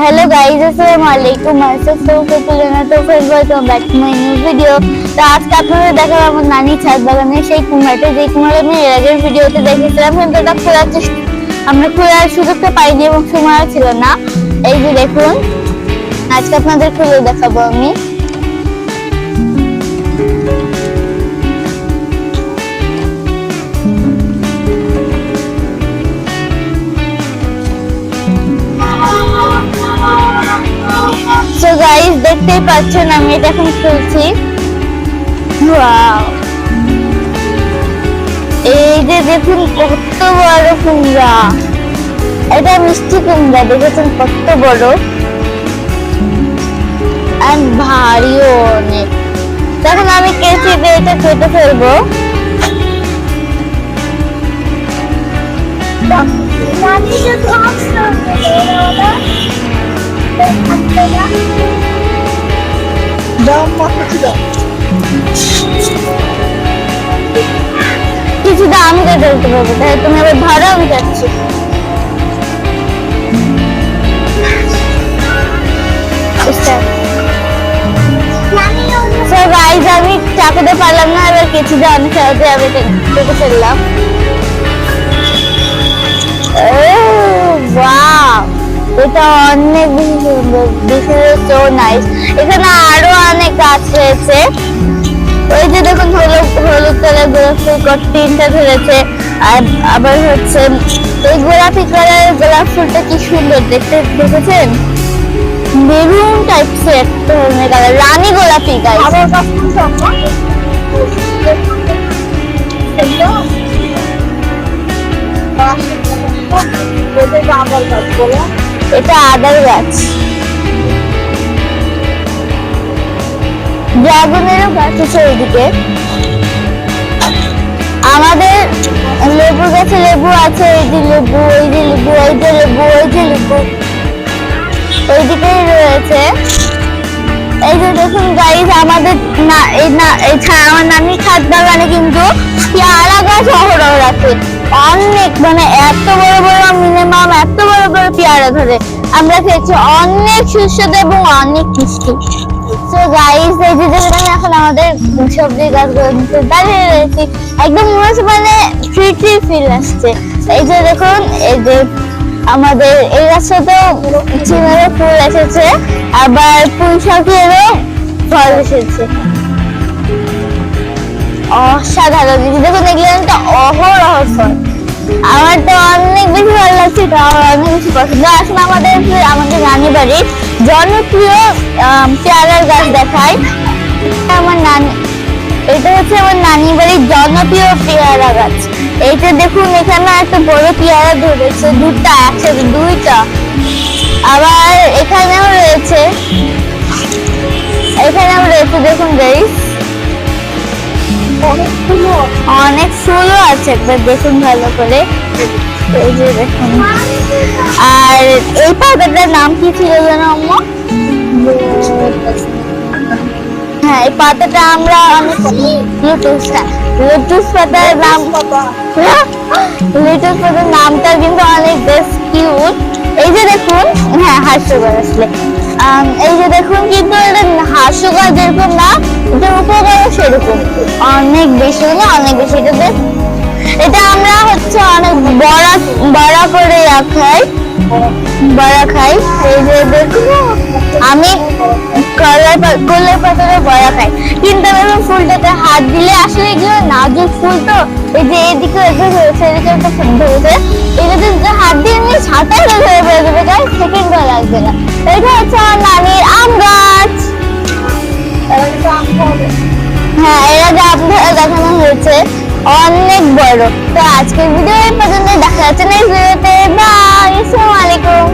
Hello guys আসসালামু আলাইকুম আসসালাম কুকুলেনা তো friend welcome back to my new video তো আজকে আপনাদের দেখাবো আমার নানি ছাদ বাগানের সেই কুমড়াটা যে কুমড়া আমি এর আগের ভিডিওতে দেখেছিলাম। কিন্তু ওটা খোলার চেষ্টা আমরা খোলার সুযোগটা পাইনি এবং সময় ছিল না। এই যে দেখুন, আজকে আপনাদের খুলে দেখাবো আমি। দেখতেই পাচ্ছেন আমি এটা এখন খুলছি এই যে দেখুন কত বড় কুমড়া এটা মিষ্টি কুমড়া দেখেছেন কত বড় আর ভারীও অনেক তখন আমি কেচি দিয়ে এটা কেটে ফেলব কিছু দাম কেটে দিতে পারব। তাই তুমি এবার ধরো, আমি যাচ্ছি। আমি চাকুতে পারলাম না, এবার কিছু দিয়ে অনেক সহজে আমি কেটে ফেললাম! এটা অনেক বেশি সুন্দর দিস সো নাইস এখানে গাছ রয়েছে ওই যে দেখুন, হলুদ হলুদ কালার গোলাপ ফুল তিনটা ধরেছে। আর আবার হচ্ছে, এই গোলাপি কালারের গোলাপ ফুলটা কি সুন্দর দেখতে, দেখেছেন? বেলুন টাইপস এক ধরনের কালার, রানী গোলাপি গাছ বলো এটা আদার গাছ। ড্রাগনেরও গাছ আছে ওইদিকে আমাদের লেবু গাছে লেবু আছে, এই যে লেবু ওই যে লেবু ওই লেবু ওই যে লেবু। ওইদিকেই রয়েছে। এই যে দেখুন গাইজ আমাদের না, এই না, এই আমার নানি ছাদ বাগানে কিন্তু পেয়ারা গাছ অহরহ রাখে। অনেক মানে এত বড় বড় মিনিমাম এত বড় বড় পেয়ারা ধরে। আমরা খেয়েছি অনেক সুস্বাদু এবং অনেক মিষ্টি। গাইস এই আমি এখন আমাদের সবজি দাঁড়িয়ে রয়েছি। একদম মনে মানে ফ্রি ফিল আসছে। এই যে দেখুন, এই যে আমাদের এই গাছটাতেও চিনারও ফুল এসেছে, আবার পুঁই শাকেরও ফল এসেছে। অসাধারণ। দেখুন, এগুলো একটা অহরহ ফল। আমার তো অনেক বেশি ভালো লাগছে অনেক বেশি পছন্দ। আসলে আমাদের আমাদের নানি বাড়ির জনপ্রিয় পেয়ারার গাছ দেখায় আমার নানি, এটা হচ্ছে আমার নানি বাড়ির জনপ্রিয় পেয়ারা গাছ। এইটা দেখুন, এখানে একটা বড় পেয়ারা ধরেছে, দুটা একসাথে, দুইটা। আবার এখানেও রয়েছে এখানেও রয়েছে, দেখুন গাইস অনেক ফুলও আছে, একবার দেখুন ভালো করে। আর এই পাতাটার নাম কি ছিল যেন, আম্মা? হ্যাঁ এই পাতাটা আমরা অনেক লুটুস লুটুস পাতার নাম লিটল পাতার নামটা কিন্তু অনেক বেশ কিউট এই যে দেখুন হ্যাঁ হাস্যকর আসলে। এই যে দেখুন কিন্তু এটা হাস্যকর যেরকম না এটা উপকার সেরকম। অনেক বেশি না অনেক বেশি এটা আমরা হচ্ছে অনেক বড়া বড়া করে খাই বড়া খাই। এই যে দেখুন, আমি কলার কলার পাতারে বড়া খাই। কিন্তু আমি ফুলটাতে হাত দিলে আসলে এগুলো নাজুক ফুল তো এই যে এদিকে এদিকে একটা ফুল ধরেছে এটাতে যদি হাত দিয়ে এমনি ছাতায় ধরে বেড়ে দেবে গাছ সেকেন্ডও লাগবে না। এটা হচ্ছে আমার নানির আম গাছ। হ্যাঁ এর আগে আপনারা দেখানো হয়েছে। অনেক বড়। তো আজকের ভিডিও এই পর্যন্ত দেখা যাচ্ছে নেক্সট ভিডিওতে বাই আসসালামু আলাইকুম।